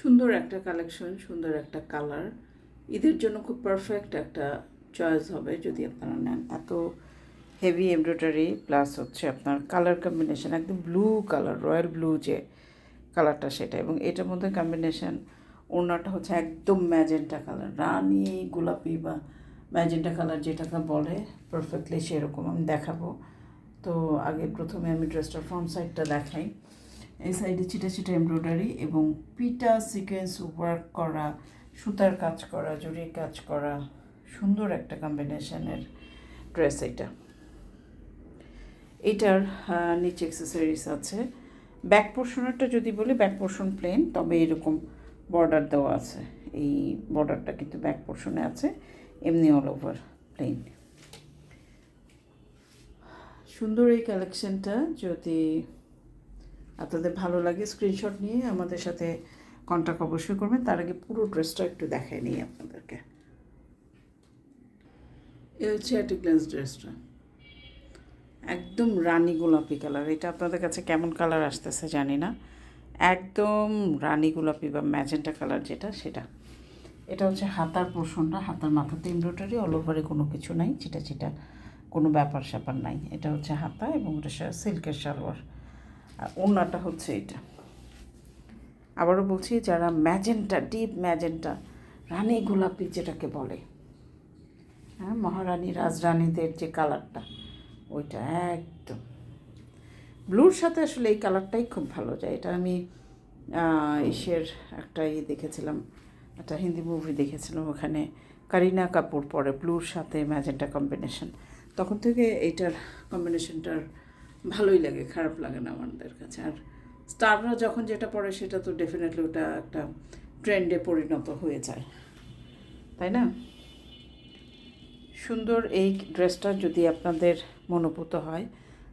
সুন্দর একটা কালেকশন সুন্দর একটা কালার ঈদের জন্য খুব পারফেক্ট একটা চয়েস হবে যদি আপনারা নেন। এত হেভি এমব্রয়ডারি প্লাস হচ্ছে আপনার কালার কম্বিনেশন একদম ব্লু কালার রয়্যাল ব্লু যে কালারটা সেটা। এবং এটার মধ্যে কম্বিনেশান ওড়নাটা হচ্ছে একদম ম্যাজেন্টা কালার রানি, গোলাপি বা ম্যাজেন্টা কালার যেটাকে বলে পারফেক্টলি সেরকম আমি দেখাবো। তো আগে প্রথমে আমি ড্রেসটার ফ্রন্ট সাইডটা দেখাই। এই সাইডে চিটা চিটা এমব্রয়ডারি এবং পিটা সিকোয়েন্স ওয়ার্ক করা, সুতার কাজ করা জরির কাজ করা, সুন্দর একটা কম্বিনেশনের ড্রেস এটা। এটার নিচে অ্যাক্সেসরিজ আছে। ব্যাক পোর্শনেরটা যদি বলি ব্যাক পোর্শন প্লেন তবে এরকম বর্ডার দেওয়া আছে। এই বর্ডারটা কিন্তু ব্যাক পোর্শনে আছে, এমনি অল ওভার প্লেন সুন্দর এই কালেকশনটা যদি আপনাদের ভালো লাগে স্ক্রিনশট নিয়ে আমাদের সাথে কন্ট্যাক্ট অবশ্যই করবেন। তার আগে পুরো ড্রেসটা একটু দেখাই নিই আপনাদেরকে। এ হচ্ছে অ্যাটি গ্লাস ড্রেসটা একদম রানি গোলাপি কালার এটা আপনাদের কাছে কেমন কালার আসতেছে জানি না। একদম রানি গোলাপি বা ম্যাজেন্টা কালার যেটা সেটা। এটা হচ্ছে হাতার পোর্শনটা হাতার মাথাতে এমব্রয়ডারি অল ওভারে কোনো কিছু নাই। চিটা চিটা কোনো ব্যাপার স্যাপার নাই। এটা হচ্ছে হাতা এবং এটা সিল্কের সালোয়ার। আর ওড়নাটা হচ্ছে এটা। আবারও বলছি, যারা ম্যাজেন্টা, ডিপ ম্যাজেন্টা, রানী গোলাপি যেটাকে বলে হ্যাঁ মহারানী, রাজরানীদের যে কালারটা, ওইটা একদম। ব্লুর সাথে আসলে এই কালারটাই খুব ভালো যায়। এটা আমি ইসের একটা ইয়ে দেখেছিলাম, একটা হিন্দি মুভি দেখেছিলাম, ওখানে কারিনা কাপুর পরে ব্লুর সাথে ম্যাজেন্টা কম্বিনেশন। তখন থেকে এইটার কম্বিনেশনটার ভালোই লাগে, খারাপ লাগে না আমাদের কাছে। আর স্টাররা যখন যেটা পড়ে সেটা তো ডেফিনেটলি ওটা একটা ট্রেন্ডে পরিণত হয়ে যায়। তাই না? সুন্দর এই ড্রেসটা যদি আপনাদের মনোভূত হয়,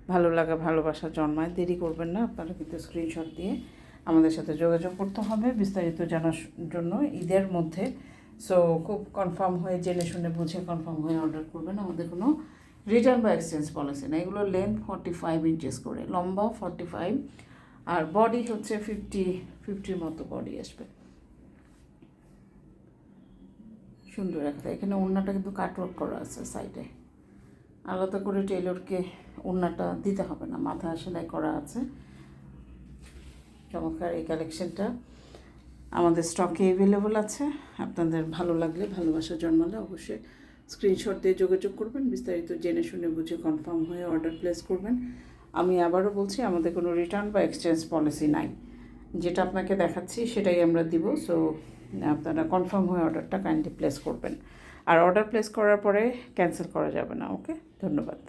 ভালো লাগা, ভালোবাসা জন্মায়, দেরি করবেন না, আপনারা কিন্তু স্ক্রিনশট দিয়ে আমাদের সাথে যোগাযোগ করতে হবে। বিস্তারিত জানার জন্য ঈদের মধ্যে। সো খুব কনফার্ম হয়ে, জেনে শুনে বুঝে কনফার্ম হয়ে অর্ডার করবেন। আমাদের কোনো রিটার্ন বা এক্সচেঞ্জ পলিসি না, এগুলো লেন্থ ফর্টি ফাইভ ইঞ্চেস করে, লম্বা ফর্টি ফাইভ আর বডি হচ্ছে ফিফটি ফিফটির মতো বডি আসবে। সুন্দর একটা, এখানে ওড়নাটা কিন্তু কাটওয়ার্ক করা আছে সাইডে আলাদা করে টেলরকে ওড়নাটা দিতে হবে না, মাথা সেলাই করা আছে। চমৎকার এই কালেকশনটা আমাদের স্টকে অ্যাভেলেবল আছে, আপনাদের ভালো লাগলে, ভালোবাসা জন্মালে অবশ্যই স্ক্রিনশট দিয়ে যোগাযোগ করবেন, বিস্তারিত জেনে শুনে বুঝে কনফার্ম হয়ে অর্ডার প্লেস করবেন। আমি আবারও বলছি, আমাদের কোনো রিটার্ন বা এক্সচেঞ্জ পলিসি নাই। যেটা আপনাকে দেখাচ্ছি, সেটাই আমরা দিব। সো আপনারা কনফার্ম হয়ে অর্ডারটা কাইন্ডলি প্লেস করবেন। আর অর্ডার প্লেস করার পরে ক্যান্সেল করা যাবে না ওকে ধন্যবাদ।